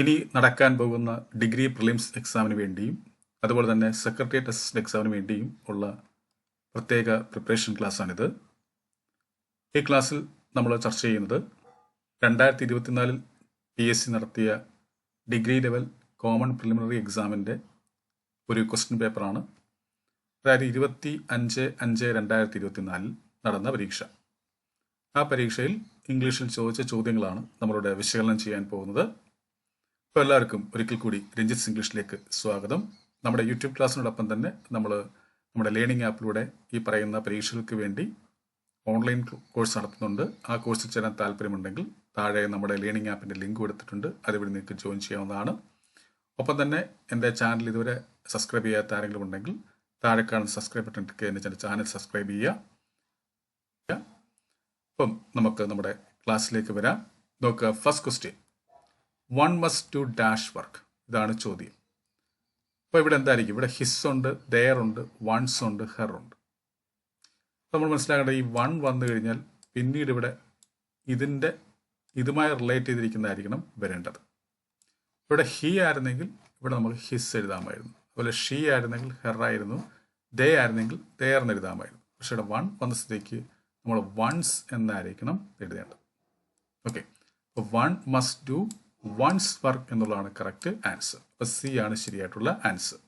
ഇനി നടക്കാൻ പോകുന്ന ഡിഗ്രി പ്രിലിംസ് എക്സാമിന് വേണ്ടിയും അതുപോലെ തന്നെ സെക്രട്ടേറിയറ്റ് അസിസ്റ്റന്റ് എക്സാമിന് വേണ്ടിയും ഉള്ള പ്രത്യേക പ്രിപ്പറേഷൻ ക്ലാസ്സാണിത്. ഈ ക്ലാസ്സിൽ നമ്മൾ ചർച്ച ചെയ്യുന്നത് രണ്ടായിരത്തി ഇരുപത്തിനാലിൽ പി എസ് സി നടത്തിയ ഡിഗ്രി ലെവൽ കോമൺ പ്രിലിമിനറി എക്സാമിന്റെ ഒരു ക്വസ്റ്റ്യൻ പേപ്പറാണ്. അതായത് ഇരുപത്തി അഞ്ച് അഞ്ച് രണ്ടായിരത്തി ഇരുപത്തിനാലിൽ നടന്ന പരീക്ഷ. ആ പരീക്ഷയിൽ ഇംഗ്ലീഷിൽ ചോദിച്ച ചോദ്യങ്ങളാണ് നമ്മളിവിടെ വിശകലനം ചെയ്യാൻ പോകുന്നത്. അപ്പോൾ എല്ലാവർക്കും ഒരിക്കൽ കൂടി രഞ്ജിത്ത് ഇംഗ്ലീഷിലേക്ക് സ്വാഗതം. നമ്മുടെ യൂട്യൂബ് ക്ലാസ്സിനോടൊപ്പം തന്നെ നമ്മൾ നമ്മുടെ ലേണിംഗ് ആപ്പിലൂടെ ഈ പറയുന്ന പരീക്ഷകൾക്ക് വേണ്ടി ഓൺലൈൻ കോഴ്സ് നടത്തുന്നുണ്ട്. ആ കോഴ്സിൽ ചേരാൻ താല്പര്യമുണ്ടെങ്കിൽ താഴെ നമ്മുടെ ലേണിംഗ് ആപ്പിന്റെ ലിങ്ക് കൊടുത്തിട്ടുണ്ട്. അതിവിടെ നിങ്ങൾക്ക് ജോയിൻ ചെയ്യാവുന്നതാണ്. ഒപ്പം തന്നെ എന്റെ ചാനൽ ഇതുവരെ സബ്സ്ക്രൈബ് ചെയ്യാത്ത ആരെങ്കിലും ഉണ്ടെങ്കിൽ താഴെ കാണുന്ന സബ്സ്ക്രൈബ് ബട്ടൺ ക്ലിക്ക് ചെയ്ത് എന്റെ ചാനൽ സബ്സ്ക്രൈബ് ചെയ്യുക അപ്പം നമുക്ക് നമ്മുടെ ക്ലാസ്സിലേക്ക് വരാം. നോക്കുക first question one must to dash work ഇതാണ് ചോദ്യം. അപ്പോൾ ഇവിടെ എന്തായിരിക്കും? ഇവിടെ ഹിസ് ഉണ്ട് ദെയർ ഉണ്ട് വൺസ് ഉണ്ട് ഹെർ ഉണ്ട്. നമ്മൾ മനസ്സിലാക്കേണ്ട ഈ വൺ വന്നു കഴിഞ്ഞാൽ പിന്നീട് ഇവിടെ ഇതിന്റെ ഇതുമായി റിലേറ്റ് ചെയ്തിരിക്കുന്നതായിരിക്കണം വരേണ്ടത്. ഇവിടെ ഹി ആയിരുന്നെങ്കിൽ ഇവിടെ നമുക്ക് ഹിസ് എഴുതാമായിരുന്നു. അതുപോലെ ഷീ ആയിരുന്നെങ്കിൽ ഹെർ ആയിരുന്നു. ദേ ആയിരുന്നെങ്കിൽ ദെയർ എന്ന് എഴുതാമായിരുന്നു. പക്ഷേ ഇവിടെ വൺ വന്ന സ്ഥിതിക്ക് നമ്മൾ വൺസ് എന്നായിരിക്കണം എഴുതേണ്ടത്. Okay one must do once work എന്നുള്ളതാണ് കറക്റ്റ് ആൻസർ അപ്പോൾ സി ആണ് ശരിയായിട്ടുള്ള ആൻസർ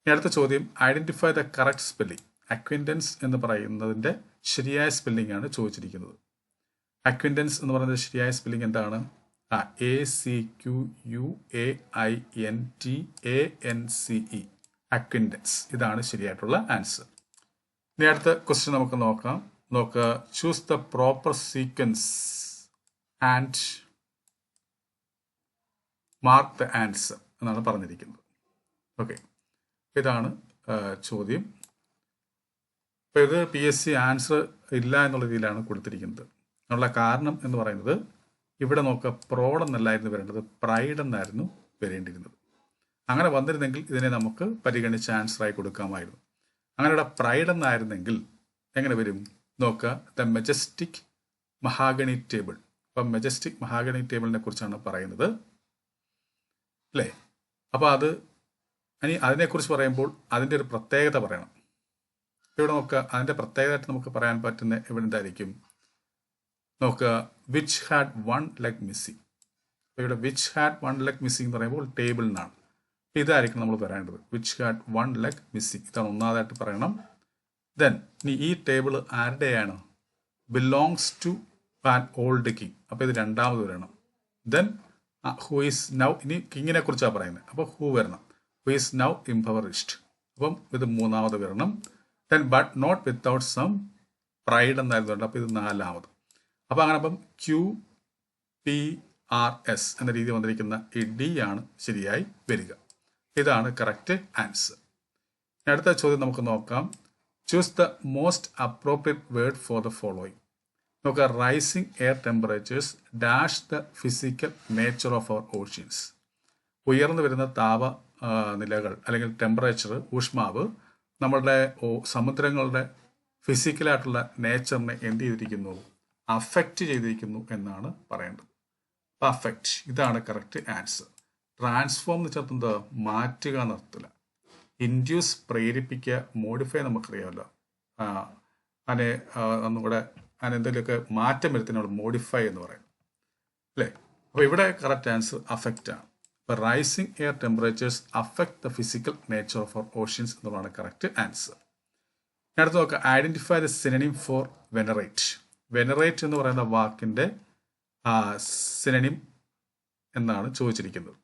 ഇനി അടുത്ത ചോദ്യം identify the correct spelling acquaintance എന്ന് പറയുന്നതിന്റെ ശരിയായ സ്പെല്ലിംഗ് ആണ് ചോദിച്ചിരിക്കുന്നത്. അക്വിന്റൻസ് എന്ന് പറയുന്നത് ശരിയായ സ്പെല്ലിംഗ് എന്താണ്? ആ A C Q U A I N T A N C E acquaintance ഇതാണ് ശരിയായിട്ടുള്ള ആൻസർ ഇനി അടുത്ത ക്വസ്റ്റ്യൻ നമുക്ക് നോക്കാം. നോക്കുക choose the proper sequence and mark the answer എന്നാണ് പറഞ്ഞിരിക്കുന്നത്. ഓക്കെ ഇതാണ് ചോദ്യം. അപ്പോൾ ഇത് പി എസ് സി ആൻസർ ഇല്ല എന്നുള്ള രീതിയിലാണ് കൊടുത്തിരിക്കുന്നത്. അതിനുള്ള കാരണം എന്ന് പറയുന്നത് ഇവിടെ നോക്കുക പ്രോഡ് എന്നല്ലായിരുന്നു വരേണ്ടത് പ്രൈഡ് എന്നായിരുന്നു വരേണ്ടിയിരുന്നത്. അങ്ങനെ വന്നിരുന്നെങ്കിൽ ഇതിനെ നമുക്ക് പരിഗണിച്ച് ആൻസറായി കൊടുക്കാമായിരുന്നു. അങ്ങനെ ഇവിടെ പ്രൈഡ് എന്നായിരുന്നെങ്കിൽ എങ്ങനെ വരും? നോക്കുക ദ മെജസ്റ്റിക് മഹാഗണി ടേബിൾ അപ്പം മെജസ്റ്റിക് മഹാഗണി ടേബിളിനെ കുറിച്ചാണ് പറയുന്നത്. അല്ലേ അപ്പോൾ അത് ഇനി അതിനെക്കുറിച്ച് പറയുമ്പോൾ അതിന്റെ ഒരു പ്രത്യേകത പറയണം. ഇവിടെ നോക്കുക അതിന്റെ പ്രത്യേകതയായിട്ട് നമുക്ക് പറയാൻ പറ്റുന്ന ഇവിടെ എന്തായിരിക്കും? നോക്കുക which had one leg missing ഇവിടെ which had one leg missing എന്ന് പറയുമ്പോൾ ടേബിൾ നിന്നാണ് ഇതായിരിക്കും നമ്മൾ പറയേണ്ടത് which had one leg missing ഇതാണ് ഒന്നാമതായിട്ട് പറയണം. ദെൻ ഇനി ഈ table ആരുടെയാണ്? Belongs to an old king അപ്പോൾ ഇത് രണ്ടാമത് വരണം. ദെൻ ഹു ഈസ് നൗ ഇനി കിങ്ങിനെ കുറിച്ചാണ് പറയുന്നത് അപ്പോൾ ഹു വരണം. ഹു ഈസ് നൗ ഇംപവറിസ്റ്റ് അപ്പം ഇത് മൂന്നാമത് വരണം. Then but not without some pride എന്നായിരുന്നുണ്ട്. അപ്പോൾ ഇത് നാലാമത്. അപ്പോൾ അങ്ങനെ അപ്പം ക്യു പി ആർ എസ് എന്ന രീതി വന്നിരിക്കുന്ന ഇ ഡി ആണ് ശരിയായി വരിക. ഇതാണ് കറക്റ്റ് ആൻസർ അടുത്ത ചോദ്യം നമുക്ക് നോക്കാം. Choose the most appropriate word for the following നോക്കുക rising air temperatures dash the physical nature of our oceans ഉയർന്നു വരുന്ന താപ നിലകൾ അല്ലെങ്കിൽ ടെമ്പറേച്ചർ ഊഷ്മാവ് നമ്മളുടെ സമുദ്രങ്ങളുടെ ഫിസിക്കലായിട്ടുള്ള നേച്ചറിനെ എന്ത് ചെയ്തിരിക്കുന്നു? അഫക്റ്റ് ചെയ്തിരിക്കുന്നു എന്നാണ് പറയേണ്ടത്. പെർഫെക്റ്റ് ഇതാണ് കറക്റ്റ് ആൻസർ ട്രാൻസ്ഫോം എന്ന് ചേർത്തുന്നത് മാറ്റുക എന്നർത്ഥത്തില്ല ഇൻഡ്യൂസ് പ്രേരിപ്പിക്കുക മോഡിഫൈ നമുക്കറിയാമല്ലോ. അതിനെ ഒന്നുകൂടെ അതിന് എന്തെങ്കിലുമൊക്കെ മാറ്റം വരുത്തുന്നതാണ് മോഡിഫൈ എന്ന് പറയും. അല്ലേ? അപ്പോൾ ഇവിടെ കറക്റ്റ് ആൻസർ അഫക്റ്റ് ആണ്. അപ്പോൾ rising air temperatures affect the physical nature of our oceans എന്നുള്ളതാണ് കറക്റ്റ് ആൻസർ അടുത്ത് നോക്കുക identify the synonym for venerate venerate എന്ന് പറയുന്ന വാക്കിന്റെ സിനനിം എന്നാണ് ചോദിച്ചിരിക്കുന്നത്.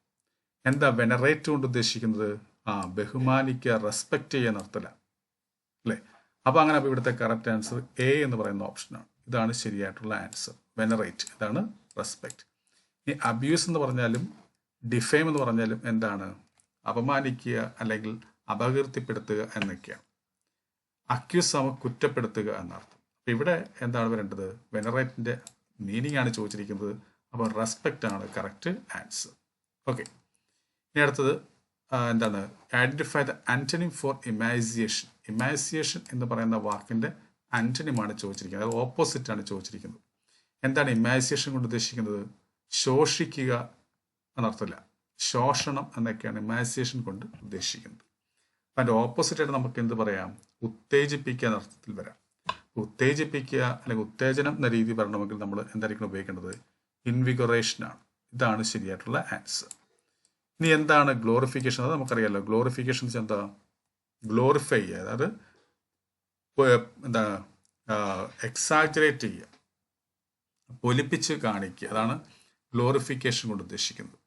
എന്താ വെനറേറ്റ് കൊണ്ട് ഉദ്ദേശിക്കുന്നത്? ആ ബഹുമാനിക്കുക റെസ്പെക്റ്റ് ചെയ്യുക എന്നർത്ഥല അല്ലേ? അപ്പോൾ അങ്ങനെ അപ്പോൾ ഇവിടുത്തെ കറക്റ്റ് ആൻസർ എ എന്ന് പറയുന്ന ഓപ്ഷനാണ് ഇതാണ് ശരിയായിട്ടുള്ള ആൻസർ വെനറേറ്റ് ഇതാണ് റെസ്പെക്റ്റ് ഇനി അബ്യൂസ് എന്ന് പറഞ്ഞാലും ഡിഫെയിം എന്ന് പറഞ്ഞാലും എന്താണ്? അപമാനിക്കുക അല്ലെങ്കിൽ അപകീർത്തിപ്പെടുത്തുക എന്നൊക്കെയാണ്. അക്യൂസ് സമ കുറ്റപ്പെടുത്തുക എന്നർത്ഥം. അപ്പം ഇവിടെ എന്താണ് വരേണ്ടത്? വെനറേറ്റിന്റെ മീനിങ് ആണ് ചോദിച്ചിരിക്കുന്നത്. അപ്പോൾ റെസ്പെക്റ്റ് ആണ് കറക്റ്റ് ആൻസർ ഓക്കെ ഇനി അടുത്തത് എന്താണ്? Identify the antonym for emaciation emaciation എന്ന് പറയുന്ന വാക്കിന്റെ ആന്റണിമാണ് ചോദിച്ചിരിക്കുന്നത്. അത് ഓപ്പോസിറ്റ് ആണ് ചോദിച്ചിരിക്കുന്നത്. എന്താണ് ഇമാസിയേഷൻ കൊണ്ട് ഉദ്ദേശിക്കുന്നത്? ശോഷിക്കുക എന്നർത്ഥമില്ല. ശോഷണം എന്നൊക്കെയാണ് ഇമാസിയേഷൻ കൊണ്ട് ഉദ്ദേശിക്കുന്നത്. അപ്പം അതിന്റെ ഓപ്പോസിറ്റായിട്ട് നമുക്ക് എന്ത് പറയാം? ഉത്തേജിപ്പിക്കുക എന്ന അർത്ഥത്തിൽ വരാം. ഉത്തേജിപ്പിക്കുക അല്ലെങ്കിൽ ഉത്തേജനം എന്ന രീതി പറയണമെങ്കിൽ നമ്മൾ എന്തായിരിക്കണം ഉപയോഗിക്കേണ്ടത്? ഇൻവിഗറേഷനാണ് ഇതാണ് ശരിയായിട്ടുള്ള ആൻസർ ഇനി എന്താണ് ഗ്ലോറിഫിക്കേഷൻ അത് നമുക്കറിയാമല്ലോ ഗ്ലോറിഫിക്കേഷൻ എന്താ? ഗ്ലോറിഫൈ ചെയ്യുക. അതായത് എന്താ എക്സാജറേറ്റ് ചെയ്യുക. പൊലിപ്പിച്ച് കാണിക്കുക. അതാണ് ഗ്ലോറിഫിക്കേഷൻ കൊണ്ട് ഉദ്ദേശിക്കുന്നത്.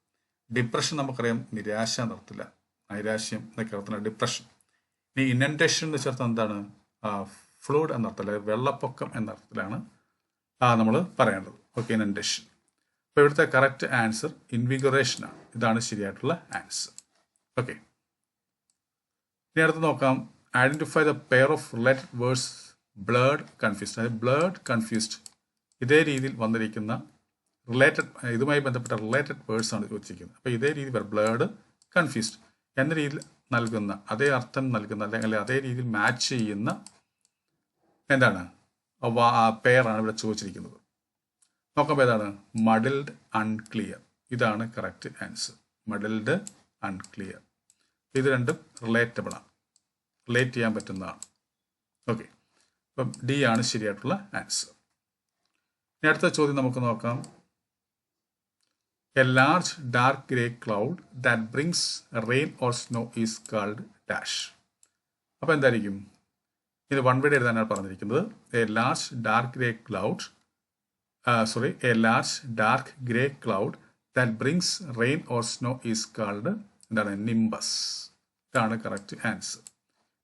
ഡിപ്രഷൻ നമുക്കറിയാം നിരാശ നിർത്തില്ല നൈരാശ്യം എന്നൊക്കെ അർത്ഥത്തിലാണ് ഡിപ്രഷൻ ഇനി ഇനൻഡേഷൻ എന്ന് ചേർത്ത് എന്താണ്? ഫ്ലൂഡ് എന്നർത്ഥത്തിൽ വെള്ളപ്പൊക്കം എന്നർത്ഥത്തിലാണ് നമ്മൾ പറയേണ്ടത്. ഓക്കെ ഇനൻഡേഷൻ അപ്പോൾ ഇവിടുത്തെ കറക്റ്റ് ആൻസർ ഇൻവിഗറേഷൻ ആണ്. ഇതാണ് ശരിയായിട്ടുള്ള ആൻസർ ഓക്കെ ഇനി അടുത്ത് നോക്കാം. Identify the pair of related words blade confused അതായത് ബ്ലേഡ് കൺഫ്യൂസ്ഡ് ഇതേ രീതിയിൽ വന്നിരിക്കുന്ന റിലേറ്റഡ് ഇതുമായി ബന്ധപ്പെട്ട റിലേറ്റഡ് വേർഡ്സ് ആണ് ചോദിച്ചിരിക്കുന്നത് അപ്പോൾ ഇതേ രീതി ബ്ലേഡ് കൺഫ്യൂസ്ഡ് എന്ന രീതിയിൽ നൽകുന്ന അതേ അർത്ഥം നൽകുന്ന അല്ലെങ്കിൽ അതേ രീതിയിൽ മാച്ച് ചെയ്യുന്ന എന്താണ്? പെയറാണ് ഇവിടെ ചോദിച്ചിരിക്കുന്നത്. നോക്കുമ്പോൾ ഏതാണ്? മഡിൽഡ് അൺക്ലിയർ ഇതാണ് കറക്റ്റ് ആൻസർ മഡിൽഡ് അൺക്ലിയർ ഇത് രണ്ടും റിലേറ്റബിൾ ആണ്. റിലേറ്റ് ചെയ്യാൻ പറ്റുന്നതാണ്. ഓക്കെ അപ്പം ഡി ആണ് ശരിയായിട്ടുള്ള ആൻസർ ഇനി അടുത്ത ചോദ്യം നമുക്ക് നോക്കാം. A large dark grey cloud that brings rain or snow is called dash അപ്പോൾ എന്തായിരിക്കും? ഇത് വൺ വേഡ് എഴുതാനാണ് പറഞ്ഞിരിക്കുന്നത്. A large dark grey cloud sorry a large dark grey cloud that brings rain or snow is called എന്താണ്? Nimbus ഇതാണ് correct answer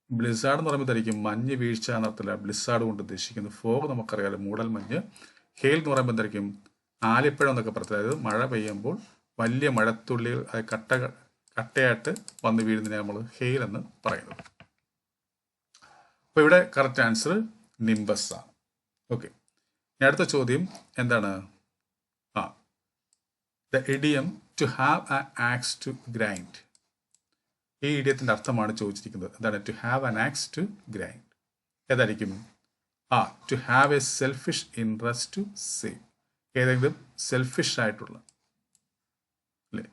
blizzard എന്ന് പറയുമ്പോൾ എന്തായിരിക്കും മഞ്ഞ് വീഴ്ച എന്നർത്ഥത്തില്ല ബ്ലിസാർഡ് കൊണ്ട് ഉദ്ദേശിക്കുന്നത് ഫോഗ് നമുക്കറിയാലോ മൂടൽ മഞ്ഞ്. ഹെയിൽ എന്ന് പറയുമ്പോൾ എന്തായിരിക്കും ആലിപ്പഴം എന്നൊക്കെ പറഞ്ഞത് അതായത് മഴ പെയ്യുമ്പോൾ വലിയ മഴത്തുള്ളികൾ കട്ട കട്ടയായിട്ട് വന്ന് വീഴുന്നതിനെ നമ്മൾ ഹെയിൽ എന്ന് പറയുന്നത്. അപ്പോൾ ഇവിടെ കറക്റ്റ് ആൻസർ നിംബസ് ആണ്. ഓക്കെ അടുത്ത ചോദ്യം എന്താണ്? ആ the idiom to have a axe to grind ഈ ഇഡിയത്തിന്റെ അർത്ഥമാണ് ചോദിച്ചിരിക്കുന്നത്. എന്താണ്? To have an axe to grind ഏതായിരിക്കും? ആ to have a selfish interest to save ഏതെങ്കിലും സെൽഫിഷ് ആയിട്ടുള്ള. അല്ലേ?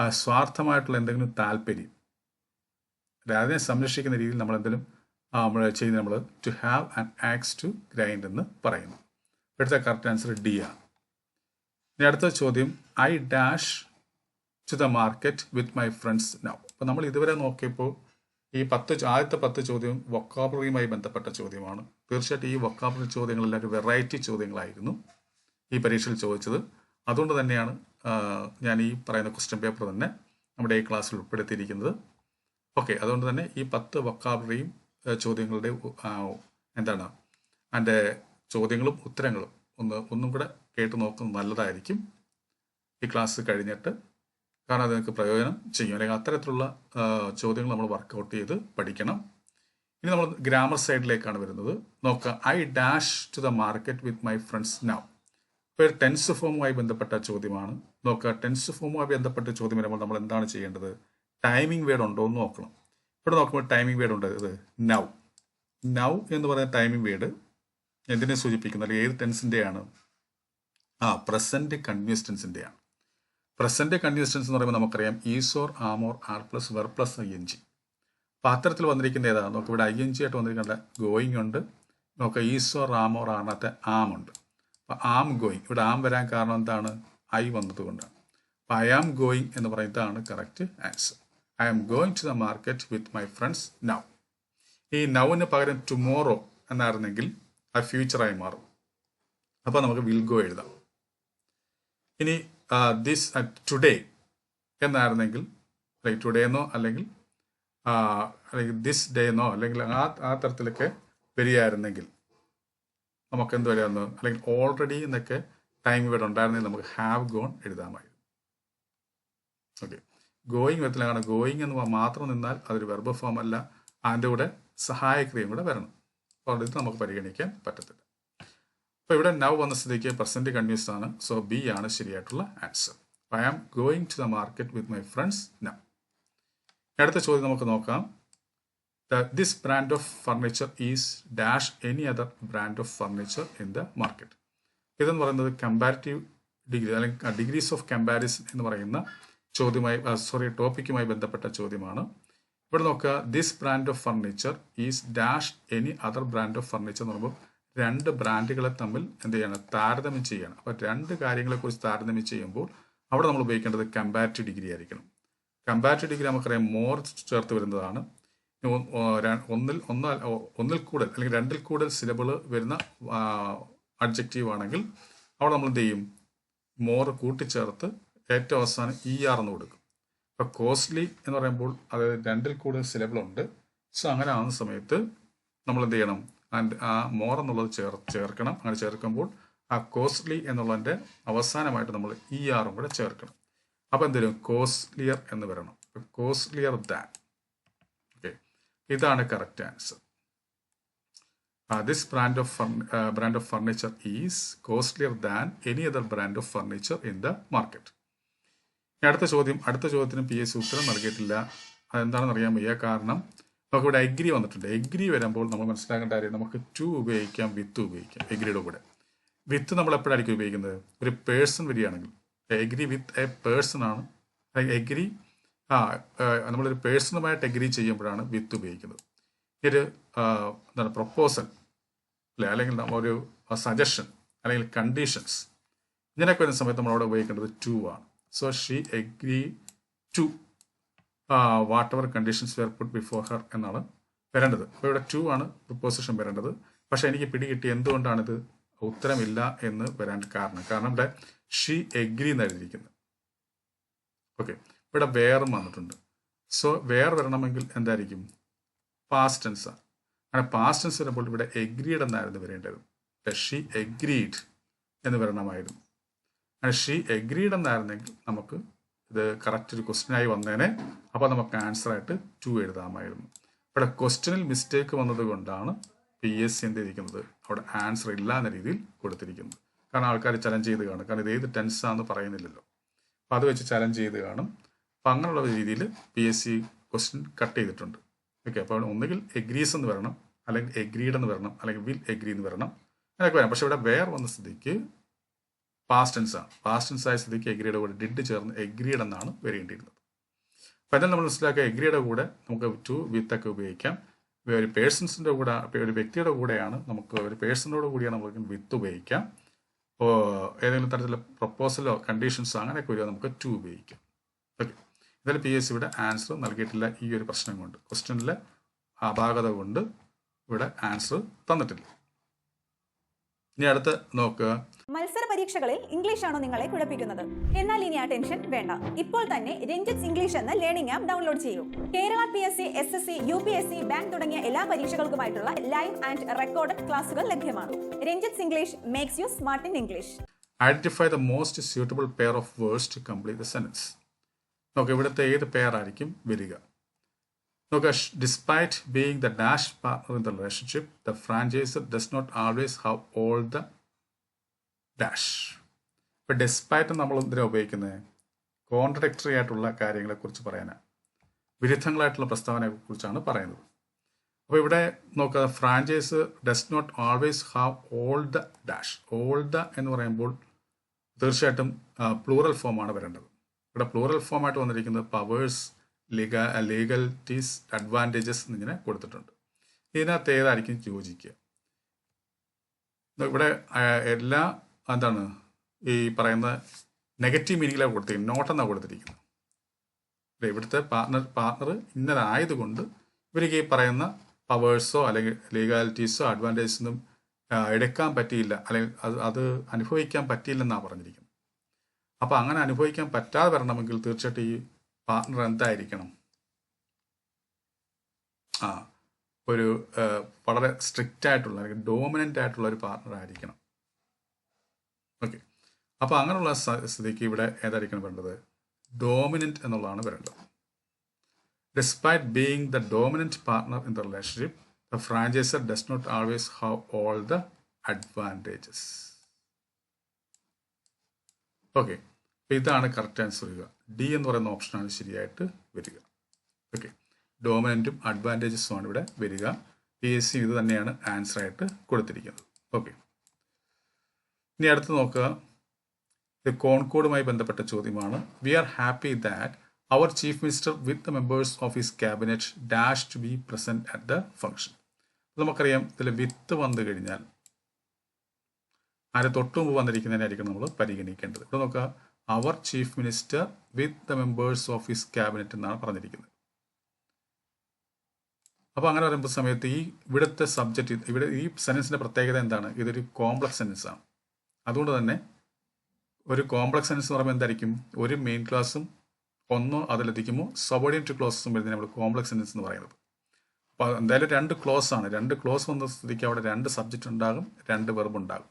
ആ സ്വാർത്ഥമായിട്ടുള്ള എന്തെങ്കിലും താല്പര്യം. അതിനെ സംരക്ഷിക്കുന്ന രീതിയിൽ നമ്മൾ എന്തെങ്കിലും നമ്മൾ ചെയ്യുന്ന നമ്മൾ to have an axe to grind എന്ന് പറയുന്നു. ഇവിടുത്തെ കറക്റ്റ് ആൻസർ ഡി ആണ്. ഇനി അടുത്ത ചോദ്യം I dash to the market with my friends now അപ്പോൾ നമ്മൾ ഇതുവരെ നോക്കിയപ്പോൾ ഈ പത്ത് ആദ്യത്തെ പത്ത് ചോദ്യം വൊക്കാബറിയുമായി ബന്ധപ്പെട്ട ചോദ്യമാണ്. തീർച്ചയായിട്ടും ഈ വൊക്കാബറി ചോദ്യങ്ങളെല്ലാം വെറൈറ്റി ചോദ്യങ്ങളായിരുന്നു ഈ പരീക്ഷയിൽ ചോദിച്ചത്. അതുകൊണ്ട് തന്നെയാണ് ഞാൻ ഈ പറയുന്ന ക്വസ്റ്റ്യൻ പേപ്പർ തന്നെ നമ്മുടെ ഈ ക്ലാസ്സിൽ ഉൾപ്പെടുത്തിയിരിക്കുന്നത്. ഓക്കെ അതുകൊണ്ട് തന്നെ ഈ പത്ത് വൊക്കാബറിയും ചോദ്യങ്ങളുടെ എന്താണ് അതിന്റെ ചോദ്യങ്ങളും ഉത്തരങ്ങളും ഒന്ന് ഒന്നും കൂടെ കേട്ട് നോക്കുന്നത് നല്ലതായിരിക്കും. ഈ ക്ലാസ് കഴിഞ്ഞിട്ട് കാരണം അത് നിങ്ങൾക്ക് പ്രയോജനം ചെയ്യും അല്ലെങ്കിൽ അത്തരത്തിലുള്ള ചോദ്യങ്ങൾ നമ്മൾ വർക്കൗട്ട് ചെയ്ത് പഠിക്കണം. ഇനി നമ്മൾ ഗ്രാമർ സൈഡിലേക്കാണ് വരുന്നത്. നോക്കുക I dash to the market with my friends now ഇപ്പോൾ ടെൻസ് ഫോമുമായി ബന്ധപ്പെട്ട ചോദ്യമാണ്. നോക്കുക ടെൻസ് ഫോമുമായി ബന്ധപ്പെട്ട ചോദ്യം വരുമ്പോൾ നമ്മൾ എന്താണ് ചെയ്യേണ്ടത്? ടൈമിംഗ് വേർഡ് ഉണ്ടോ എന്ന് നോക്കണം. ഇവിടെ നോക്കുമ്പോൾ ടൈമിംഗ് വേർഡ് ഉണ്ട്. ഇത് നൗ നൗ എന്ന് പറയുന്ന ടൈമിംഗ് വേർഡ് എന്തിനെ സൂചിപ്പിക്കുന്നത് അല്ലെങ്കിൽ ഏത് ടെൻസിന്റെയാണ് ആ പ്രസന്റ് കൺവ്യൂസ് ടെൻസിന്റെയാണ് കൺവ്യൂസ് ടെൻസ് എന്ന് പറയുമ്പോൾ നമുക്കറിയാം is or am or are plus verb plus I N G. അപ്പോൾ അത്തരത്തിൽ വന്നിരിക്കുന്ന ഏതാണ് നമുക്ക് ഇവിടെ ഐ എൻ ജി ആയിട്ട് വന്നിരിക്കേണ്ട ഗോയിങ് ഉണ്ട്. നമുക്ക് ഈസോർ ആമോർ ആറിനകത്ത് ആം ഉണ്ട്. അപ്പോൾ ആം ഗോയിങ് ഇവിടെ ആം വരാൻ കാരണം എന്താണ്? ഐ വന്നതുകൊണ്ടാണ് അപ്പോൾ ഐ ആം ഗോയിങ് എന്ന് പറയുന്നതാണ് correct answer I am going to the market with my friends now ഈ നൗവിന് പകരം ടുമോറോ എന്നായിരുന്നെങ്കിൽ ആ ഫ്യൂച്ചറായി മാറും. അപ്പോൾ നമുക്ക് വിൽ ഗോ എഴുതാം. ഇനി ദിസ് ടുഡേ എന്നായിരുന്നെങ്കിൽ ലൈക്ക് ടുഡേ എന്നോ അല്ലെങ്കിൽ അല്ലെങ്കിൽ ദിസ് ഡേ എന്നോ അല്ലെങ്കിൽ ആ ആ തരത്തിലൊക്കെ വരികയായിരുന്നെങ്കിൽ നമുക്ക് എന്ത് വരികയെന്ന് അല്ലെങ്കിൽ ഓൾറെഡി എന്നൊക്കെ ടൈം ഇവിടെ ഉണ്ടായിരുന്നെങ്കിൽ നമുക്ക് ഹാവ് ഗോൺ എഴുതാമായിരുന്നു. ഓക്കെ ഗോയിങ് വരത്തില്ല. കാരണം ഗോയിങ് എന്ന് മാത്രം നിന്നാൽ അതൊരു വെർബ് ഫോം അല്ല. അതിന്റെ കൂടെ സഹായക്രിയയും കൂടെ വരണം. അപ്പോൾ ഇത് നമുക്ക് പരിഗണിക്കാൻ പറ്റത്തില്ല. അപ്പോൾ ഇവിടെ നൗ വന്ന സ്ഥിതിക്ക് പ്രസന്റ് കണ്ടിന്യൂസ് ആണ്. സോ ബി ആണ് ശരിയായിട്ടുള്ള answer I am going to the market with my friends now അടുത്ത ചോദ്യം നമുക്ക് നോക്കാം. This brand of furniture is dash any other brand of furniture in the market ഇതെന്ന് പറയുന്നത് കമ്പാരിറ്റീവ് ഡിഗ്രി അല്ലെങ്കിൽ ഡിഗ്രീസ് ഓഫ് കമ്പാരിസൺ എന്ന് പറയുന്ന ചോദ്യമായി സോറി ടോപ്പിക്കുമായി ബന്ധപ്പെട്ട ചോദ്യമാണ്. ഇവിടെ നോക്കുക. This brand of furniture is dash any other brand of furniture എന്ന് പറയുമ്പോൾ രണ്ട് ബ്രാൻഡുകളെ തമ്മിൽ എന്ത് ചെയ്യണം? താരതമ്യം ചെയ്യണം. അപ്പോൾ രണ്ട് കാര്യങ്ങളെക്കുറിച്ച് താരതമ്യം ചെയ്യുമ്പോൾ അവിടെ നമ്മൾ ഉപയോഗിക്കേണ്ടത് കമ്പാരിറ്റീവ് ഡിഗ്രി ആയിരിക്കണം. കമ്പാരിറ്റീവ് ഡിഗ്രി നമുക്കറിയാം മോർ ചേർത്ത് വരുന്നതാണ്. ഒന്നിൽ ഒന്ന് ഒന്നിൽ കൂടുതൽ അല്ലെങ്കിൽ രണ്ടിൽ കൂടുതൽ സിലബിൾ വരുന്ന അഡ്ജക്റ്റീവ് ആണെങ്കിൽ അവിടെ നമ്മൾ എന്ത് ചെയ്യും? മോർ കൂട്ടിച്ചേർത്ത് ഏറ്റവും അവസാനം ഇ ആർ എന്ന് കൊടുക്കും. അപ്പോൾ കോസ്റ്റ്ലി എന്ന് പറയുമ്പോൾ അതായത് രണ്ടിൽ കൂടുതൽ സിലബിൾ ഉണ്ട്. സോ അങ്ങനെ ആവുന്ന സമയത്ത് നമ്മൾ എന്ത് ചെയ്യണം? ആൻഡ് ആ മോർ എന്നുള്ളത് ചേർ ചേർക്കണം. അങ്ങനെ ചേർക്കുമ്പോൾ ആ കോസ്റ്റ്ലി എന്നുള്ളതിന്റെ അവസാനമായിട്ട് നമ്മൾ ഇ ആറും കൂടെ ചേർക്കണം. അപ്പം എന്ത് വരും? കോസ്റ്റ്ലിയർ എന്ന് വരണം. കോസ്റ്റ്ലിയർ ദാൻ ഓക്കെ ഇതാണ് correct answer this brand of brand of furniture is costlier than any other brand of furniture in the market അടുത്ത ചോദ്യം അടുത്ത ചോദ്യത്തിന് പി എസ് ഉത്തരം നൽകിയിട്ടില്ല. അതെന്താണെന്ന് അറിയാൻ വയ്യ. കാരണം നമുക്കിവിടെ എഗ്രി വന്നിട്ടുണ്ട്. എഗ്രി വരുമ്പോൾ നമ്മൾ മനസ്സിലാക്കേണ്ട കാര്യം നമുക്ക് ടു ഉപയോഗിക്കാം വിത്ത് ഉപയോഗിക്കാം. എഗ്രിയുടെ കൂടെ. വിത്ത് നമ്മൾ എപ്പോഴായിരിക്കും ഉപയോഗിക്കുന്നത്? ഒരു പേഴ്സൺ വരികയാണെങ്കിൽ. എഗ്രി വിത്ത് എ പേഴ്സൺ ആണ്. എഗ്രി ആ നമ്മളൊരു പേഴ്സണുമായിട്ട് എഗ്രി ചെയ്യുമ്പോഴാണ് വിത്ത് ഉപയോഗിക്കുന്നത്. ഒരു എന്താണ് പ്രപ്പോസൽ അല്ലെ? അല്ലെങ്കിൽ ഒരു സജഷൻ അല്ലെങ്കിൽ കണ്ടീഷൻസ് ഇങ്ങനെയൊക്കെ വരുന്ന സമയത്ത് നമ്മൾ അവിടെ ഉപയോഗിക്കേണ്ടത് ടു ആണ്. So she agree to whatever conditions were put before her എന്നാണ് വരേണ്ടത്. അപ്പോൾ ഇവിടെ ടു ആണ് പ്രിപ്പോസിഷൻ വരേണ്ടത്. പക്ഷേ എനിക്ക് പിടികിട്ടി എന്തുകൊണ്ടാണിത് ഉത്തരമില്ല എന്ന് വരാൻ കാരണം. കാരണം ഇവിടെ ഷീ എഗ്രി എന്ന് എഴുതിയിരിക്കുന്നത്. ഓക്കെ ഇവിടെ വേറും വന്നിട്ടുണ്ട്. സോ വേർ വരണമെങ്കിൽ എന്തായിരിക്കും? പാസ്റ്റ് ടെൻസ് അങ്ങനെ ടെൻസ് വരുമ്പോൾ ഇവിടെ എഗ്രീഡ് എന്നായിരുന്നു വരേണ്ടത്. ഷീ എഗ്രീഡ് എന്ന് വരണമായിരുന്നു. അങ്ങനെ ഷീ എഗ്രീഡ് എന്നായിരുന്നെങ്കിൽ നമുക്ക് ഇത് കറക്റ്റ് ഒരു ക്വസ്റ്റിനായി വന്നേനെ. അപ്പോൾ നമുക്ക് ആൻസർ ആയിട്ട് ടു എഴുതാമായിരുന്നു. ഇവിടെ ക്വസ്റ്റ്യനിൽ മിസ്റ്റേക്ക് വന്നത് കൊണ്ടാണ് പി എസ് സി എന്ത് ചെയ്തിരിക്കുന്നത്? അവിടെ ആൻസർ ഇല്ല എന്ന രീതിയിൽ കൊടുത്തിരിക്കുന്നത്. കാരണം ആൾക്കാർ ചലഞ്ച് ചെയ്ത് കാണും. കാരണം ഇത് ഏത് ടെൻസ് ആണെന്ന് പറയുന്നില്ലല്ലോ. അപ്പോൾ അത് വെച്ച് ചലഞ്ച് ചെയ്ത് കാണും. അപ്പം അങ്ങനെയുള്ള രീതിയിൽ P S C question cut ചെയ്തിട്ടുണ്ട്. ഓക്കെ അപ്പോൾ ഒന്നുകിൽ എഗ്രീസ് എന്ന് വരണം. അല്ലെങ്കിൽ എഗ്രീഡ് എന്ന് വരണം. അല്ലെങ്കിൽ വിൽ എഗ്രി എന്ന് വരണം. അങ്ങനെയൊക്കെ വരാം പക്ഷേ ഇവിടെ വേർ വന്ന സ്ഥിതിക്ക് പാസ്റ്റ് ടെൻസ് ആണ്. പാസ്റ്റ് ടെൻസ് ആയ സ്ഥിതിക്ക് എഗ്രിയുടെ കൂടെ ഡിഡ് ചേർന്ന് എഗ്രീഡ് എന്നാണ് വരേണ്ടിയിരുന്നത്. അപ്പോൾ എന്നാൽ നമ്മൾ മനസ്സിലാക്കുക എഗ്രിയുടെ കൂടെ നമുക്ക് ടു വിത്ത് ഒക്കെ ഉപയോഗിക്കാം. ഒരു പേഴ്സൺസിന്റെ കൂടെ ഒരു വ്യക്തിയുടെ കൂടെയാണ് നമുക്ക് ഒരു പേഴ്സണോട് കൂടിയാണ് നമുക്ക് വിത്ത് ഉപയോഗിക്കാം. ഏതെങ്കിലും തരത്തിലുള്ള പ്രപ്പോസലോ കണ്ടീഷൻസോ അങ്ങനെയൊക്കെ വരിക നമുക്ക് ടു ഉപയോഗിക്കാം. ഓക്കെ ഇതിൽ പി എസ് സിയുടെ ആൻസർ നൽകിയിട്ടില്ല ഈ ഒരു പ്രശ്നം കൊണ്ട്. ക്വസ്റ്റ്യനിലെ അപാകത കൊണ്ട് ഇവിടെ ആൻസർ തന്നിട്ടില്ല. ഇനി അടുത്ത് നോക്കുക. മത്സര പരീക്ഷകളിൽ ഇംഗ്ലീഷ് ആണോ നിങ്ങളെ കുഴപ്പിക്കുന്നത്? എന്നാൽ ഇനി ആ ടെൻഷൻ വേണ്ട. ഇപ്പോൾ തന്നെ രഞ്ജിത്ത് ഇംഗ്ലീഷ് എന്ന ലേണിംഗ് ആപ്പ് ഡൗൺലോഡ് ചെയ്യൂ. Kerala P S C S S C U P S C bank തുടങ്ങിയ എല്ലാ പരീക്ഷകൾക്കുമായിട്ടുള്ള ലൈവ് ആൻഡ് റെക്കോർഡഡ് ക്ലാസുകൾ ലഭ്യമാണ് Ranjith English makes you smart in English identify the most suitable pair of words to complete the sense നോക്കുക ഇവിടുത്തെ ഏത് pair ആയിരിക്കും വരിക? നോക്കുക despite being the dash partner in the relationship the franchiser does not always have all the dash ഇപ്പം despite നമ്മൾ എന്തിനാണ് ഉപയോഗിക്കുന്നത്? കോൺട്രഡക്ടറി ആയിട്ടുള്ള കാര്യങ്ങളെക്കുറിച്ച് പറയാനാണ് വിരുദ്ധങ്ങളായിട്ടുള്ള പ്രസ്താവനയെ കുറിച്ചാണ് പറയുന്നത്. അപ്പോൾ ഇവിടെ നോക്കുക franchise does not always have all the dash all the എന്ന് പറയുമ്പോൾ തീർച്ചയായിട്ടും പ്ലൂറൽ ഫോമാണ് വരേണ്ടത്. ഇവിടെ പ്ലൂറൽ ഫോമായിട്ട് വന്നിരിക്കുന്നത് പവേഴ്സ് ലീഗ ലീഗൽറ്റീസ് അഡ്വാന്റേജസ് എന്നിങ്ങനെ കൊടുത്തിട്ടുണ്ട്. ഇതിനകത്ത് ഏതായിരിക്കും യോജിക്കുക? ഇവിടെ എല്ലാ എന്താണ് ഈ പറയുന്ന നെഗറ്റീവ് മീനിങ്ങിലാണ് കൊടുത്തിരിക്കുന്നത്. നോട്ട് എന്നാണ് കൊടുത്തിരിക്കുന്നത്. ഇവിടെ ഇവിടുത്തെ പാർട്ണർ പാർട്ണർ ഇന്നതായതുകൊണ്ട് ഇവർക്ക് ഈ പറയുന്ന പവേഴ്സോ അല്ലെങ്കിൽ ലീഗാലിറ്റീസോ അഡ്വാന്റേജസൊന്നും എടുക്കാൻ പറ്റിയില്ല. അല്ലെങ്കിൽ അത് അത് അനുഭവിക്കാൻ പറ്റിയില്ലെന്നാണ് പറഞ്ഞിരിക്കുന്നത്. അപ്പോൾ അങ്ങനെ അനുഭവിക്കാൻ പറ്റാതെ വരണമെങ്കിൽ തീർച്ചയായിട്ടും ഈ പാർട്ണർ എന്തായിരിക്കണം? ആ ഒരു വളരെ സ്ട്രിക്റ്റ് ആയിട്ടുള്ള അല്ലെങ്കിൽ ഡോമിനന്റ് ആയിട്ടുള്ള ഒരു പാർട്ണർ ആയിരിക്കണം. ഓക്കെ അപ്പോൾ അങ്ങനെയുള്ള സ്ഥിതിക്ക് ഇവിടെ ഏതായിരിക്കണം വേണ്ടത് ഡോമിനന്റ് എന്നുള്ളതാണ് വരേണ്ടത്. Despite being the dominant partner in the relationship the franchiser does not always have all the advantages okay ഇതാണ് കറക്റ്റ് ആൻസർ വരിക. ഡി എന്ന് പറയുന്ന ഓപ്ഷനാണ് ശരിയായിട്ട് വരിക. ഓക്കെ ഡോമിനന്റും അഡ്വാന്റേജസും ആണ് ഇവിടെ വരിക. പി എസ് സി ഇത് തന്നെയാണ് ആൻസർ ആയിട്ട് കൊടുത്തിരിക്കുന്നത്. ഓക്കെ ഇനി അടുത്ത് നോക്കുക. ഇത് കോൺകോഡുമായി ബന്ധപ്പെട്ട ചോദ്യമാണ്. We are happy that our chief minister with the members of his cabinet dash to be present at the function നമുക്കറിയാം ഇതിൽ വിത്ത് വന്നു കഴിഞ്ഞാൽ ആരെ തൊട്ട് മുമ്പ് വന്നിരിക്കുന്നതിനായിരിക്കും നമ്മൾ പരിഗണിക്കേണ്ടത്. ഇവിടെ നോക്കുക. Our chief minister with the members of his cabinet എന്നാണ് പറഞ്ഞിരിക്കുന്നത്. അപ്പോൾ അങ്ങനെ പറയുമ്പോൾ സമയത്ത് ഈ ഇവിടുത്തെ സബ്ജക്റ്റ് ഇവിടെ ഈ സെന്റൻസിന്റെ പ്രത്യേകത എന്താണ്? ഇതൊരു കോംപ്ലക്സ് സെന്റൻസ് ആണ്. അതുകൊണ്ട് തന്നെ ഒരു കോംപ്ലക്സ് സെന്റൻസ് എന്ന് പറയുമ്പോൾ എന്തായിരിക്കും? ഒരു മെയിൻ ക്ലാസ്സും ഒന്നോ അതിലധികമോ സബോർഡിനേറ്റ് ക്ലോസും വരുന്നതിന് നമ്മൾ കോംപ്ലക്സ് സെന്റൻസ് എന്ന് പറയുന്നത്. അപ്പോൾ എന്തായാലും രണ്ട് ക്ലോസ് ആണ്. രണ്ട് ക്ലോസ് വന്ന സ്ഥിതിക്ക് അവിടെ രണ്ട് സബ്ജക്റ്റ് ഉണ്ടാകും രണ്ട് വെർബ് ഉണ്ടാകും.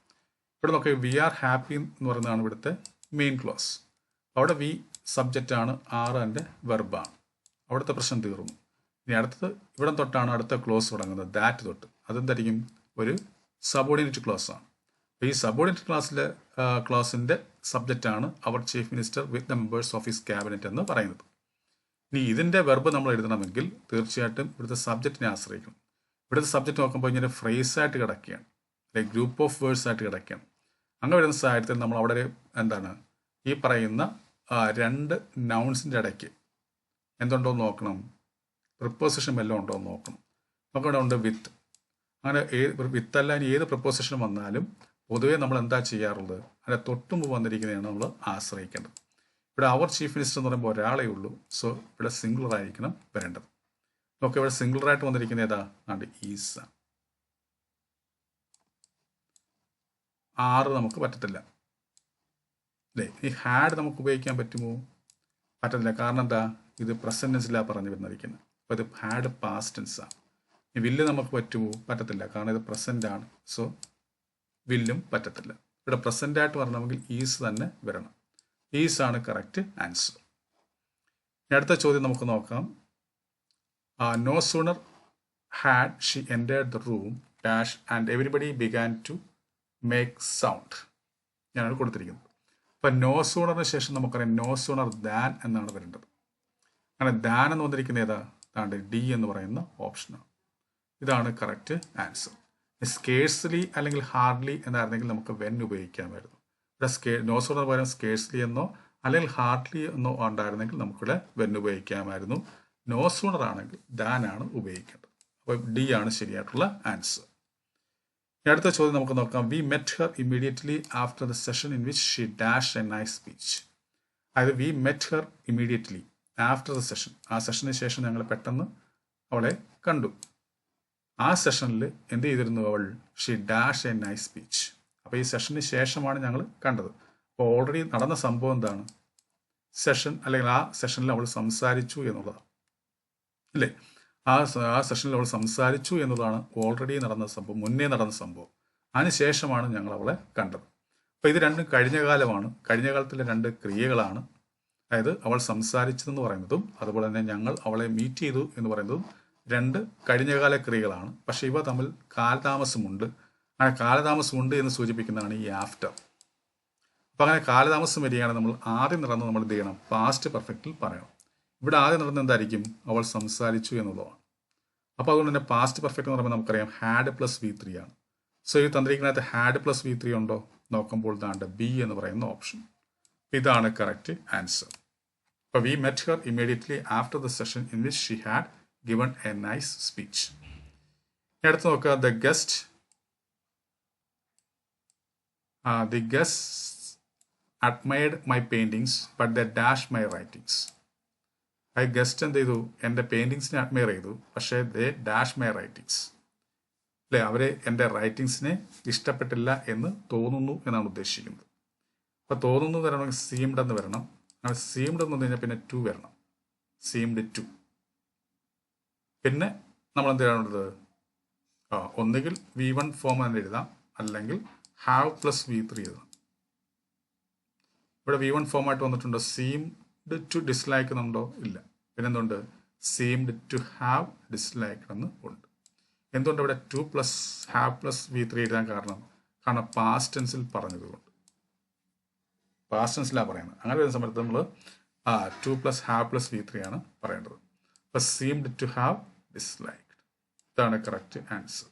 ഇവിടെ നോക്കി വി ആർ ഹാപ്പി എന്ന് പറയുന്നതാണ് ഇവിടുത്തെ മെയിൻ ക്ലോസ് അവിടെ വി സബ്ജക്റ്റ് ആണ് ആർ എന്റെ വെർബാണ് അവിടുത്തെ പ്രശ്നം തീർന്നു. ഇനി അടുത്തത് ഇവിടെ തൊട്ടാണ് അടുത്ത ക്ലോസ് തുടങ്ങുന്നത് ദാറ്റ് തൊട്ട്. അതെന്തായിരിക്കും? ഒരു സബോർഡിനേറ്റ് ക്ലോസ് ആണ്. അപ്പോൾ ഈ സബോർഡിനേറ്റ് ക്ലാസ്സിലെ ക്ലാസിന്റെ സബ്ജക്റ്റാണ് our chief minister with the members of his cabinet എന്ന് പറയുന്നത്. ഇനി ഇതിന്റെ വെർബ് നമ്മൾ എഴുതണമെങ്കിൽ തീർച്ചയായിട്ടും ഇവിടുത്തെ സബ്ജക്റ്റിനെ ആശ്രയിക്കണം. ഇവിടുത്തെ സബ്ജക്റ്റ് നോക്കുമ്പോൾ ഇങ്ങനെ ഫ്രേസ് ആയിട്ട് കിടക്കുകയാണ്. അല്ലെങ്കിൽ ഗ്രൂപ്പ് ഓഫ് വേർഡ്സ് ആയിട്ട് കിടക്കുകയാണ്. അങ്ങനെ വരുന്ന സാഹചര്യത്തിൽ നമ്മൾ അവിടെ ഒരു എന്താണ്? ഈ പറയുന്ന രണ്ട് നൗൺസിന്റെ ഇടയ്ക്ക് എന്തുണ്ടോ നോക്കണം. പ്രിപ്പോസിഷൻ എല്ലാം ഉണ്ടോ എന്ന് നോക്കണം. നമുക്ക് ഇവിടെ ഉണ്ട് വിത്ത് അങ്ങനെ ഏത് വിത്ത് അല്ല ഇനി ഏത് പ്രിപ്പോസിഷൻ വന്നാലും പൊതുവേ നമ്മൾ എന്താ ചെയ്യാറുള്ളത്? അതിന്റെ തൊട്ടുമുമ്പ് വന്നിരിക്കുന്നതാണ് നമ്മൾ ആശ്രയിക്കേണ്ടത്. ഇവിടെ അവർ ചീഫ് മിനിസ്റ്റർ എന്ന് പറയുമ്പോൾ ഒരാളേ ഉള്ളൂ. സോ ഇവിടെ സിംഗിളർ ആയിരിക്കണം വരേണ്ടത്. നോക്കെ ഇവിടെ സിംഗിളറായിട്ട് വന്നിരിക്കുന്നത് ഏതാ? ആണ്ട് ഈസ് ആറ് നമുക്ക് പറ്റത്തില്ല. അല്ലേ? ഈ ഹാഡ് നമുക്ക് ഉപയോഗിക്കാൻ പറ്റുമോ? പറ്റത്തില്ല. കാരണം എന്താ? ഇത് പ്രസന്റൻസിലാണ് പറഞ്ഞു വന്നിരിക്കുന്നത് അപ്പോൾ ഇത് ഹാഡ് പാസ്റ്റ് ടെൻസ് ആണ് ഈ വില്ല് നമുക്ക് പറ്റുമോ? പറ്റത്തില്ല. കാരണം ഇത് പ്രസന്റ് ആണ്. സോ വില്ലും പറ്റത്തില്ല. ഇവിടെ പ്രസന്റ് ആയിട്ട് വരണമെങ്കിൽ ഈസ് തന്നെ വരണം. ഈസ് ആണ് കറക്റ്റ് ആൻസർ അടുത്ത ചോദ്യം നമുക്ക് നോക്കാം. No sooner had she entered the room dash and everybody began to make sound ഞാനാണ് കൊടുത്തിരിക്കുന്നത് അപ്പം നോ സൂണറിന് ശേഷം നമുക്കറിയാം നോ സൂണർ ദാൻ എന്നാണ് വരേണ്ടത്. അങ്ങനെ ദാൻ എന്ന് വന്നിരിക്കുന്ന ഏതാ? താണ്ട് ഡി എന്ന് പറയുന്ന ഓപ്ഷനാണ് ഇതാണ് കറക്റ്റ് ആൻസർ സ്കേഴ്സ്ലി അല്ലെങ്കിൽ ഹാർഡ്ലി എന്നായിരുന്നെങ്കിൽ നമുക്ക് വെൻ ഉപയോഗിക്കാമായിരുന്നു. ഇവിടെ സ്കേ നോ സൂണർ പകരം സ്കേഴ്സ്ലി എന്നോ അല്ലെങ്കിൽ ഹാർഡ്ലി എന്നോ ഉണ്ടായിരുന്നെങ്കിൽ നമുക്കിവിടെ വെൻ ഉപയോഗിക്കാമായിരുന്നു. നോ സൂണർ ആണെങ്കിൽ ദാൻ ആണ് ഉപയോഗിക്കേണ്ടത്. അപ്പോൾ ഡി ആണ് ശരിയായിട്ടുള്ള ആൻസർ അടുത്ത ചോദ്യം നമുക്ക് നോക്കാം. We met her immediately after the session in which she dash a nice speech അതായത് we met her immediately after the session ആ സെഷന് ശേഷം ഞങ്ങൾ പെട്ടെന്ന് അവളെ കണ്ടു. ആ സെഷനിൽ എന്ത് ചെയ്തിരുന്നു അവൾ? She dash a nice speech അപ്പോൾ ഈ സെഷന് ശേഷമാണ് ഞങ്ങൾ കണ്ടത്. അപ്പോൾ ഓൾറെഡി നടന്ന സംഭവം എന്താണ്? സെഷൻ അല്ലെങ്കിൽ ആ സെഷനിൽ അവൾ സംസാരിച്ചു എന്നുള്ളതാണ്. അല്ലേ? ആ ആ സെഷനിൽ അവൾ സംസാരിച്ചു എന്നതാണ് ഓൾറെഡി നടന്ന സംഭവം മുന്നേ നടന്ന സംഭവം. അതിനുശേഷമാണ് ഞങ്ങൾ അവളെ കണ്ടത്. അപ്പോൾ ഇത് രണ്ടും കഴിഞ്ഞ കാലമാണ് കഴിഞ്ഞ കാലത്തിലെ രണ്ട് ക്രിയകളാണ്. അതായത് അവൾ സംസാരിച്ചതെന്ന് പറയുന്നതും അതുപോലെ തന്നെ ഞങ്ങൾ അവളെ മീറ്റ് ചെയ്തു എന്ന് പറയുന്നതും രണ്ട് കഴിഞ്ഞകാല ക്രിയകളാണ്. പക്ഷേ ഇവ തമ്മിൽ കാലതാമസമുണ്ട്. അങ്ങനെ കാലതാമസമുണ്ട് എന്ന് സൂചിപ്പിക്കുന്നതാണ് ഈ ആഫ്റ്റർ അപ്പോൾ അങ്ങനെ കാലതാമസം വരികയാണ് നമ്മൾ ആദ്യം നടന്ന് നമ്മൾ എന്ത് ചെയ്യണം? പാസ്റ്റ് പെർഫെക്റ്റിൽ പറയണം. ഇവിടെ ആദ്യം നടന്നത് എന്തായിരിക്കും? അവൾ സംസാരിച്ചു എന്നുള്ളതാണ്. അപ്പോൾ അതുകൊണ്ട് തന്നെ പാസ്റ്റ് പെർഫെക്റ്റ് എന്ന് പറയുമ്പോൾ നമുക്കറിയാം ഹാഡ് പ്ലസ് വി ത്രീ ആണ്. സോ ഈ തന്നിരിക്കുന്നതിനകത്ത് ഹാഡ് പ്ലസ് വി ത്രീ ഉണ്ടോ? നോക്കുമ്പോൾ ദാണ്ട് ബി എന്ന് പറയുന്ന ഓപ്ഷൻ ഇതാണ് കറക്റ്റ് ആൻസർ അപ്പോൾ we met her immediately after the session in which she had given a nice speech അടുത്ത് നോക്കുക. The guest the guest admired my paintings but the dash my writings I guest എന്ത് ചെയ്തു? എന്റെ പെയിന്റിങ്സിനെ admire ചെയ്തു. പക്ഷേ they dash my writings അല്ലേ? അവരെ എന്റെ റൈറ്റിങ്സിനെ ഇഷ്ടപ്പെട്ടില്ല എന്ന് തോന്നുന്നു എന്നാണ് ഉദ്ദേശിക്കുന്നത്. അപ്പോൾ തോന്നുന്നു വരണമെങ്കിൽ സീംഡ് എന്ന് വരണം. അങ്ങനെ സീംഡ് എന്ന് കഴിഞ്ഞാൽ പിന്നെ ടു വരണം. സീംഡ് ടു പിന്നെ നമ്മൾ എന്ത് ചെയ്യേണ്ടത്? ആ ഒന്നുകിൽ വി വൺ ഫോം തന്നെ എഴുതാം. അല്ലെങ്കിൽ ഹാവ് പ്ലസ് വി ത്രീ എഴുതാം. ഇവിടെ വി വൺ ഫോമായിട്ട് വന്നിട്ടുണ്ട്? സീംഡ് ടു ഡിസ്ലൈക്ക് എന്നുണ്ടോ? ഇല്ല. പിന്നെ എന്തുണ്ട് സീംഡ് ടു ഹാവ് ഡിസ്ലൈക്ക് എന്ന് ഉണ്ട്. എന്തുകൊണ്ട് ഇവിടെ? To plus have plus V three എഴുതാൻ കാരണം? കാരണം പാസ്റ്റ് ടെൻസിൽ പറഞ്ഞതുകൊണ്ട്. പാസ്റ്റ് ടെൻസിലാണ് പറയുന്നത്. അങ്ങനെ വരുന്ന സമയത്ത് നമ്മൾ ആ two plus have plus V three ആണ് പറയേണ്ടത്. അപ്പോൾ സീംഡ് ടു ഹാവ് ഡിസ്ലൈക്ഡ് ഇതാണ് കറക്റ്റ് ആൻസർ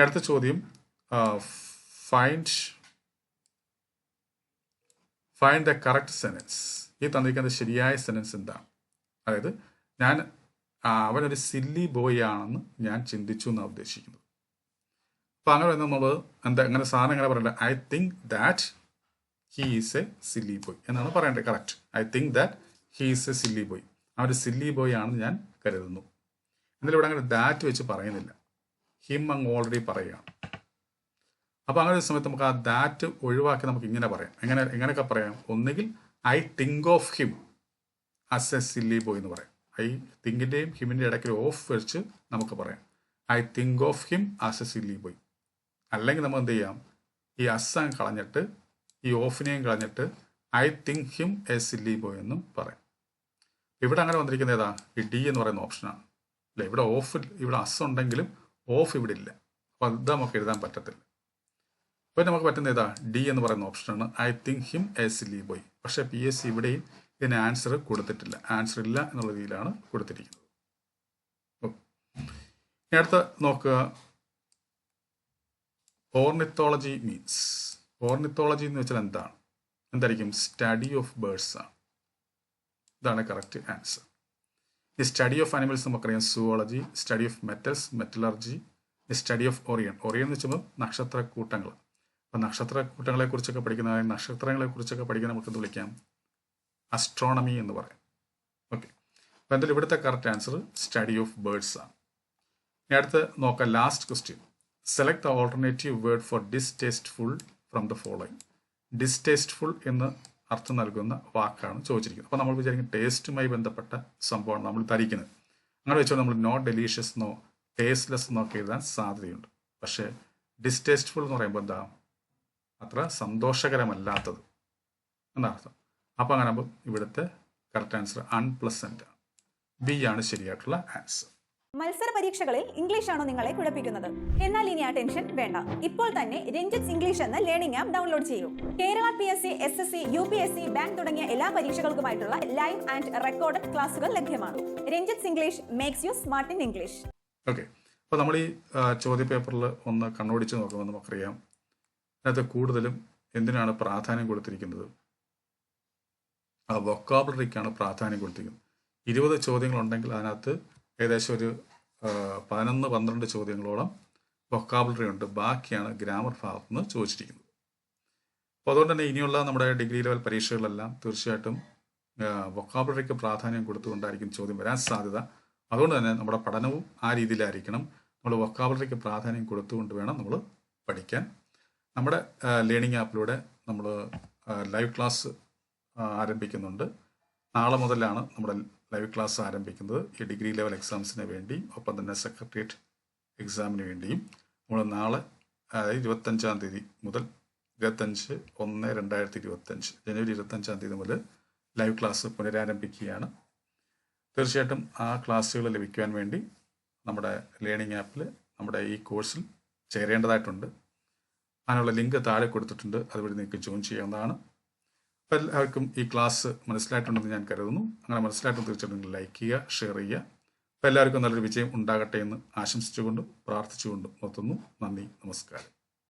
അടുത്ത ചോദ്യം find find the correct sentence ഈ തന്നിരിക്കുന്ന ശരിയായ സെനൻസ് എന്താണ് അതായത് ഞാൻ ആ, അവനൊരു സില്ലി ബോയ് ആണെന്ന് ഞാൻ ചിന്തിച്ചു എന്നാണ് ഉദ്ദേശിക്കുന്നത്. അപ്പം അങ്ങനെ നമ്മൾ എന്താ അങ്ങനെ സാധനം എങ്ങനെ പറയണ്ടേ? I think that he is a silly boy എന്നാണ് പറയേണ്ടത്. Correct I think that he is a silly boy അവൻ ഒരു സില്ലി ബോയ് ആണെന്ന് ഞാൻ കരുതുന്നു. എന്നാലും ഇവിടെ അങ്ങനെ ദാറ്റ് വെച്ച് പറയുന്നില്ല. ഹിം അങ്ങ് ഓൾറെഡി പറയുകയാണ്. അപ്പോൾ അങ്ങനെ ഒരു സമയത്ത് നമുക്ക് ആ ദാറ്റ് ഒഴിവാക്കി നമുക്ക് ഇങ്ങനെ പറയാം. എങ്ങനെ എങ്ങനെയൊക്കെ പറയാം? ഒന്നുകിൽ I think of him as a silly boy എന്ന് പറയാം. ഐ തിങ്കിന്റെയും ഹിമിന്റെ ഇടയ്ക്ക് ഓഫ് വെച്ച് നമുക്ക് പറയാം. I think of him as a silly boy അല്ലെങ്കിൽ നമ്മൾ എന്ത് ചെയ്യാം? ഈ അസ് അങ്ങ് കളഞ്ഞിട്ട് ഈ ഓഫിനെയും കളഞ്ഞിട്ട് I think him a silly boy എന്നും പറയാം. ഇവിടെ അങ്ങനെ വന്നിരിക്കുന്നത് ഏതാ? ഈ ഡി എന്ന് പറയുന്ന ഓപ്ഷനാണ് അല്ലേ? ഇവിടെ ഓഫ് ഇവിടെ അസ് ഉണ്ടെങ്കിലും ഓഫ് ഇവിടെ ഇല്ല. അപ്പോൾ അത് നമുക്ക് എഴുതാൻ പറ്റത്തില്ല. അപ്പോൾ നമുക്ക് പറ്റുന്ന ഏതാ? ഡി എന്ന് പറയുന്ന ഓപ്ഷനാണ് I think him a silly boy പക്ഷേ പി എസ് സി ഇവിടെയും ഇതിന് ആൻസർ കൊടുത്തിട്ടില്ല. ആൻസർ ഇല്ല എന്നുള്ള രീതിയിലാണ് കൊടുത്തിരിക്കുന്നത്. അടുത്ത നോക്കുക. ഓർണിത്തോളജി മീൻസ് ഓർണിത്തോളജി എന്ന് വെച്ചാൽ എന്താണ്? എന്തായിരിക്കും? സ്റ്റഡി ഓഫ് ബേർഡ്സ് ആണ്. ഇതാണ് കറക്റ്റ് ആൻസർ ഈ സ്റ്റഡി ഓഫ് ആനിമൽസ് നമുക്കറിയാം. Zoology study of metals metallurgy study of Orion Orion എന്ന് വെച്ചാൽ നക്ഷത്രക്കൂട്ടങ്ങൾ. അപ്പോൾ നക്ഷത്രക്കൂട്ടങ്ങളെ കുറിച്ചൊക്കെ പഠിക്കുന്ന നക്ഷത്രങ്ങളെ കുറിച്ചൊക്കെ പഠിക്കാൻ നമുക്ക് എന്ത് വിളിക്കാം? അസ്ട്രോണമി എന്ന് പറയാം. ഓക്കെ അപ്പോൾ എന്തായാലും ഇവിടുത്തെ correct answer study of birds ആണ്. ഇനി അടുത്ത് നോക്കാം last question select the alternative word for distasteful from the following distasteful എന്ന് അർത്ഥം നൽകുന്ന വാക്കാണ് ചോദിച്ചിരിക്കുന്നത്. അപ്പോൾ നമ്മൾ വിചാരിക്കും ടേസ്റ്റുമായി ബന്ധപ്പെട്ട സംഭവമാണ് നമ്മൾ ധരിക്കുന്നത്. അങ്ങനെ വെച്ചാൽ നമ്മൾ നോട്ട് ഡെലീഷ്യസ് എന്നോ ടേസ്റ്റ്ലെസ് എന്നോ ഒക്കെ എഴുതാൻ സാധ്യതയുണ്ട്. പക്ഷേ ഡിസ്റ്റേസ്റ്റ്ഫുൾ എന്ന് പറയുമ്പോൾ എന്താ? അത്ര സന്തോഷകരമല്ലാത്തത്. എന്നർത്ഥം അപ്പോൾ അങ്ങനെ ഇവിടുത്തെ കറക്റ്റ് ആൻസർ അൺപ്ലസന്റ് ആണ്. ബി ആണ് ശരിയായിട്ടുള്ള ആൻസർ മത്സര പരീക്ഷകളിൽ ഇംഗ്ലീഷ് ആണോ നിങ്ങളെ കുഴപ്പിക്കുന്നത്? എന്നാൽ ഇനി ആ ടെൻഷൻ വേണ്ട. ഇപ്പോൾ തന്നെ രഞ്ജിത്ത് ഇംഗ്ലീഷ് എന്ന ലേണിംഗ് ആപ്പ് ഡൗൺലോഡ് ചെയ്യൂ. Kerala P S C S S C U P S C bank തുടങ്ങിയ എല്ലാ പരീക്ഷകൾക്കുമായിട്ടുള്ള ലൈവ് ആൻഡ് റെക്കോർഡഡ് ക്ലാസുകൾ ലഭ്യമാണ് Ranjith English makes you smart in English okay അപ്പോൾ നമ്മൾ ഈ ആ, ചോദ്യ പേപ്പറിൽ ഒന്ന് കണ്ണോടിച്ച് നോക്കുമ്പോൾ നമുക്കറിയാം. അതിനകത്ത് കൂടുതലും എന്തിനാണ് പ്രാധാന്യം കൊടുത്തിരിക്കുന്നത്? ആ വൊക്കാബുലറിക്കാണ് പ്രാധാന്യം കൊടുത്തിരിക്കുന്നത്. ഇരുപത് ചോദ്യങ്ങളുണ്ടെങ്കിൽ അതിനകത്ത് ഏകദേശം ഒരു പതിനൊന്ന് പന്ത്രണ്ട് ചോദ്യങ്ങളോളം വൊക്കാബുലറി ഉണ്ട്. ബാക്കിയാണ് ഗ്രാമർ ഭാഗത്ത് നിന്ന് ചോദിച്ചിരിക്കുന്നത്. അപ്പോൾ അതുകൊണ്ട് തന്നെ ഇനിയുള്ള നമ്മുടെ ഡിഗ്രി ലെവൽ പരീക്ഷകളെല്ലാം തീർച്ചയായിട്ടും വൊക്കാബുലറിക്ക് പ്രാധാന്യം കൊടുത്തുകൊണ്ടായിരിക്കും ചോദ്യം വരാൻ സാധ്യത. അതുകൊണ്ട് തന്നെ നമ്മുടെ പഠനവും ആ രീതിയിലായിരിക്കണം. നമ്മൾ വൊക്കാബുലറിക്ക് പ്രാധാന്യം കൊടുത്തുകൊണ്ട് വേണം നമ്മൾ പഠിക്കാൻ നമ്മുടെ ലേണിംഗ് ആപ്പിലൂടെ നമ്മൾ ലൈവ് ക്ലാസ് ആരംഭിക്കുന്നുണ്ട്. നാളെ മുതലാണ് നമ്മുടെ ലൈവ് ക്ലാസ് ആരംഭിക്കുന്നത്. ഈ ഡിഗ്രി ലെവൽ എക്സാംസിന് വേണ്ടി ഒപ്പം തന്നെ സെക്രട്ടേറിയറ്റ് എക്സാമിന് വേണ്ടിയും. നമ്മൾ നാളെ അതായത് ഇരുപത്തഞ്ചാം തീയതി മുതൽ ഇരുപത്തഞ്ച് ഒന്ന് രണ്ടായിരത്തി ഇരുപത്തഞ്ച് ജനുവരി ഇരുപത്തഞ്ചാം തീയതി മുതൽ ലൈവ് ക്ലാസ് പുനരാരംഭിക്കുകയാണ്. തീർച്ചയായിട്ടും ആ ക്ലാസ്സുകൾ ലഭിക്കുവാൻ വേണ്ടി നമ്മുടെ ലേണിംഗ് ആപ്പിൽ നമ്മുടെ ഈ കോഴ്സിൽ ചേരേണ്ടതായിട്ടുണ്ട്. അതിനുള്ള ലിങ്ക് താഴെ കൊടുത്തിട്ടുണ്ട്. അതുവഴി നിങ്ങൾക്ക് ജോയിൻ ചെയ്യാവുന്നതാണ്. അപ്പോൾ എല്ലാവർക്കും ഈ ക്ലാസ് മനസ്സിലായിട്ടുണ്ടെന്ന് ഞാൻ കരുതുന്നു. അങ്ങനെ മനസ്സിലായിട്ടും തീർച്ചയായിട്ടും ലൈക്ക് ചെയ്യുക ഷെയർ ചെയ്യുക. അപ്പോൾ എല്ലാവർക്കും നല്ലൊരു വിജയം ഉണ്ടാകട്ടെ എന്ന് ആശംസിച്ചുകൊണ്ടും പ്രാർത്ഥിച്ചുകൊണ്ടും നിർത്തുന്നു. നന്ദി നമസ്കാരം.